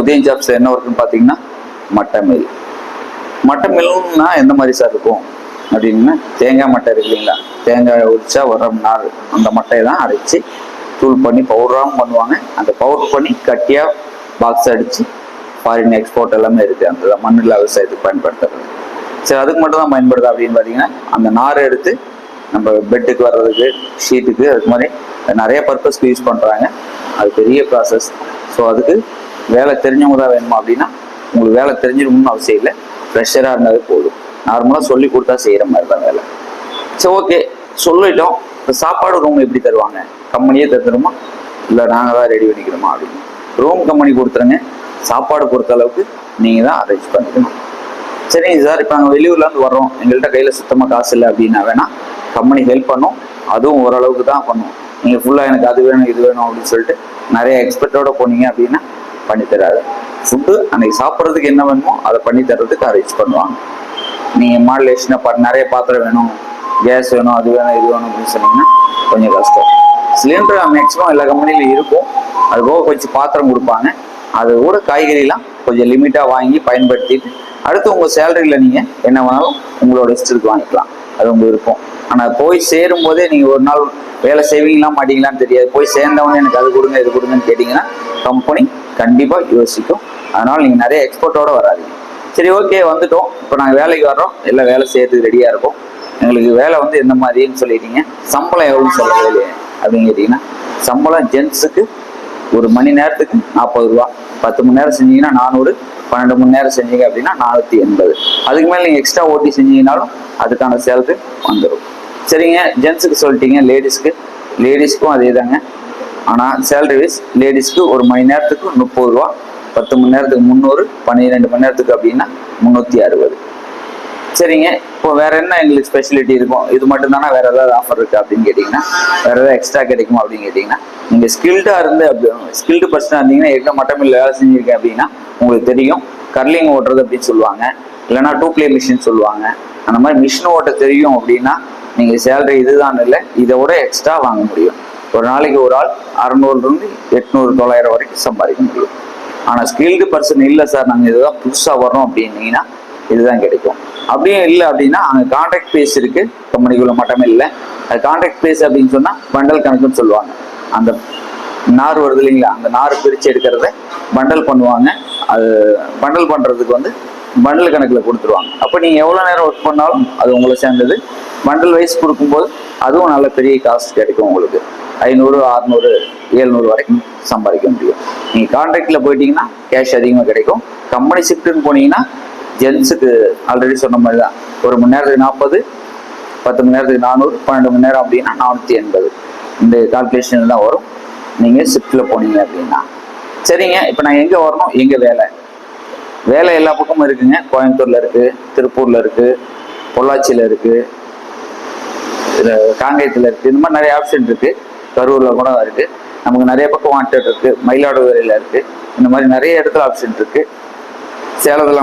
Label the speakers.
Speaker 1: உதயம் ஜாப்ஸ் என்ன ஒர்க்குன்னு பார்த்தீங்கன்னா மட்டை மில். மட்டை மில்லுன்னா எந்த மாதிரி சார் இருக்கும்? அப்படின்னா தேங்காய் மட்டை இருக்கு இல்லைங்களா? தேங்காய் உரிச்சா வர நார் அந்த மட்டையை தான் அரைச்சி தூள் பண்ணி பவுடராகவும் பண்ணுவாங்க. அந்த பவுடர் பண்ணி கட்டியாக பாக்ஸ் அடித்து ஃபாரின் எக்ஸ்போர்ட் எல்லாமே இருக்குது அந்த மண்ணில் விவசாயத்துக்கு பயன்படுத்துறது. சரி அதுக்கு மட்டும் தான் பயன்படுது அப்படின்னு பார்த்தீங்கன்னா அந்த நாரை எடுத்து நம்ம பெட்டுக்கு வர்றதுக்கு ஷீட்டுக்கு அது மாதிரி நிறைய பர்பஸ்க்கு யூஸ் பண்ணுறாங்க அது பெரிய ப்ராசஸ் ஸோ அதுக்கு வேலை தெரிஞ்சவங்க தான் வேணுமா அப்படின்னா உங்களுக்கு வேலை தெரிஞ்சிருக்கணும்னு அவசியம் இல்லை. ஃப்ரெஷராக இருந்தாலே போதும். நார்மலாக சொல்லி கொடுத்தா செய்கிற மாதிரி தான் வேலை. சரி ஓகே சொல்லிட்டோம். இப்போ சாப்பாடு ரூம் எப்படி தருவாங்க? கம்பெனியே தந்துடுமா? இல்லை நாங்கள் தான் ரெடி பண்ணிக்கிறோமா அப்படின்னு. ரூம் கம்பெனி கொடுத்துருங்க. சாப்பாடு பொறுத்த அளவுக்கு நீங்கள் தான் அரேஞ்ச் பண்ணிக்கணும். சரிங்க சார் இப்போ நாங்கள் வெளியூர்லேருந்து வர்றோம். எங்கள்கிட்ட கையில் சுத்தமாக காசு இல்லை அப்படின்னா வேணால் கம்பெனி ஹெல்ப் பண்ணும். அதுவும் ஓரளவுக்கு தான் பண்ணும். நீங்கள் ஃபுல்லாக எனக்கு அது வேணும் இது வேணும் அப்படின்னு சொல்லிட்டு நிறைய எக்ஸ்பெக்டோட போனீங்க அப்படின்னா பண்ணி தராது ஃபுட்டு அன்னைக்கு சாப்பிட்றதுக்கு என்ன வேணுமோ அதை பண்ணி தர்றதுக்கு அரேஞ்ச் பண்ணுவாங்க. நீங்கள் மாடுலேஷனாக ப நிறைய பாத்திரம் வேணும் கேஸ் வேணும் அது வேணும் இது வேணும் அப்படின்னு சொன்னீங்கன்னா கொஞ்சம் கஷ்டம். சிலிண்டர் மேக்ஸிமம் எல்லா கம்பெனிலையும் இருக்கும். அது போக கொஞ்சம் பாத்திரம் கொடுப்பாங்க. அது கூட காய்கறிலாம் கொஞ்சம் லிமிட்டாக வாங்கி பயன்படுத்திட்டு அடுத்து உங்கள் சேலரியில் நீங்கள் என்ன வேணாலும் உங்களோட இஷ்டத்துக்கு வாங்கிக்கலாம். அது உங்க இருக்கும். ஆனால் போய் சேரும் போதே நீங்கள் ஒரு நாள் வேலை செய்வீங்களா மாட்டீங்களான்னு தெரியாது. போய் சேர்ந்தவொடனே எனக்கு அது கொடுங்க இது கொடுங்கன்னு கேட்டிங்கன்னா கம்பெனி கண்டிப்பாக யோசிக்கும். அதனால் நீங்கள் நிறைய எக்ஸ்போர்ட்டோட வராதீங்க. சரி ஓகே வந்துட்டோம். இப்போ நாங்கள் வேலைக்கு வர்றோம். எல்லாம் வேலை செய்யறதுக்கு ரெடியாக இருக்கும். எங்களுக்கு வேலை வந்து எந்த மாதிரின்னு சொல்லிட்டீங்க. சம்பளம் எவ்வளோன்னு சொல்ல வேலையே அப்படின்னு கேட்டிங்கன்னா சம்பளம் ஜென்ஸுக்கு ஒரு மணி நேரத்துக்கு நாற்பது ரூபா. பத்து மணி நேரம் செஞ்சீங்கன்னா நானூறு. பன்னெண்டு மணி நேரம் செஞ்சீங்க அப்படின்னா நானூற்றி எண்பது. அதுக்கு மேலே நீங்கள் எக்ஸ்ட்ரா ஓட்டி செஞ்சீங்கனாலும் அதுக்கான சேலரி வந்துடும் சரிங்க ஜென்ஸுக்கு சொல்லிட்டீங்க லேடிஸ்க்கு லேடிஸ்க்கும் அதே தாங்க ஆனால் சேலரி வைஸ் லேடிஸ்க்கு ஒரு மணி நேரத்துக்கு முப்பது ரூபா பத்து மணி நேரத்துக்கு முந்நூறு பன்னிரெண்டு மணி நேரத்துக்கு அப்படின்னா முந்நூற்றி அறுபது. சரிங்க இப்போ வேற என்ன எங்களுக்கு ஸ்பெஷலிட்டி இருக்கும் இது மட்டும் தானே வேற ஏதாவது ஆஃபர் இருக்கு அப்படின்னு கேட்டிங்கன்னா வேற ஏதாவது எக்ஸ்ட்ரா கிடைக்குமா அப்படின்னு கேட்டிங்கன்னா நீங்கள் ஸ்கில்டாக இருந்து அப்படி ஸ்கில்டு பர்சனாக இருந்தீங்கன்னா ஏற்கனவே இல்லை வேலை செஞ்சிருக்கேன் அப்படின்னா உங்களுக்கு தெரியும். கர்லிங் ஓட்டுறது அப்படின்னு சொல்லுவாங்க. இல்லைன்னா டூ பிளே மிஷின் சொல்லுவாங்க. அந்த மாதிரி மிஷின் ஓட்ட தெரியும் அப்படின்னா நீங்கள் சேலரி இதுதான் இல்லை இதை விட எக்ஸ்ட்ரா வாங்க முடியும். ஒரு நாளைக்கு ஒரு ஆள் அறநூறுலேருந்து எட்நூறு தொள்ளாயிரம் வரைக்கும் சம்பாதிக்க முடியும். ஆனால் ஸ்கில்டு பர்சன் இல்லை சார். நாங்கள் இதுதான் புதுசாக வரோம் அப்படின்னீங்கன்னா இதுதான் கிடைக்கும். அப்படியும் இல்லை அப்படின்னா அங்கே கான்ட்ராக்ட் பேஸ் இருக்குது கம்பெனிக்குள்ள மட்டுமே இல்லை. அது கான்ட்ராக்ட் பேஸ் அப்படின்னு சொன்னால் பண்டல் கணக்குன்னு சொல்லுவாங்க. அந்த நார் வருது இல்லைங்களா? அந்த நார் பிரித்து எடுக்கிறத பண்டல் பண்ணுவாங்க. அது பண்டல் பண்ணுறதுக்கு வந்து பண்டல் கணக்கில் கொடுத்துருவாங்க. அப்போ நீங்கள் எவ்வளோ நேரம் ஒர்க் பண்ணாலும் அது உங்களை சேர்ந்தது. பண்டல் வைஸ் கொடுக்கும்போது அதுவும் நல்ல பெரிய காஸ்ட் கிடைக்கும் உங்களுக்கு. ஐநூறு அறுநூறு ஏழ்நூறு வரைக்கும் சம்பாதிக்க முடியும். நீங்கள் கான்ட்ராக்டில் போயிட்டீங்கன்னா கேஷ் அதிகமாக கிடைக்கும். கம்பெனி ஷிஃப்ட்டுன்னு போனீங்கன்னா ஜென்ஸுக்கு ஆல்ரெடி சொன்ன மாதிரி தான். ஒரு மணி நேரத்துக்கு நாற்பது பத்து மணி நேரத்துக்கு நானூறு பன்னெண்டு மணி நேரம் அப்படின்னா நானூற்றி எண்பது. இந்த கால்குலேஷன் தான் வரும். நீங்கள் ஷிஃப்ட்டில் போனீங்க அப்படின்னா சரிங்க இப்போ நான் எங்கே வரணும்? எங்கே வேலை? வேலை எல்லா பக்கமும் இருக்குங்க. கோயம்புத்தூரில் இருக்குது திருப்பூரில் இருக்குது பொள்ளாச்சியில் இருக்குது காங்கேயத்தில் இருக்குது இந்த மாதிரி நிறைய ஆப்ஷன் இருக்குது கரூரில் கூட இருக்குது நமக்கு நிறைய பக்கம் வாண்டட் இருக்குது மயிலாடுதுறையில் இருக்குது இந்த மாதிரி நிறைய இடத்துல ஆப்ஷன் இருக்குது சேலத்தில்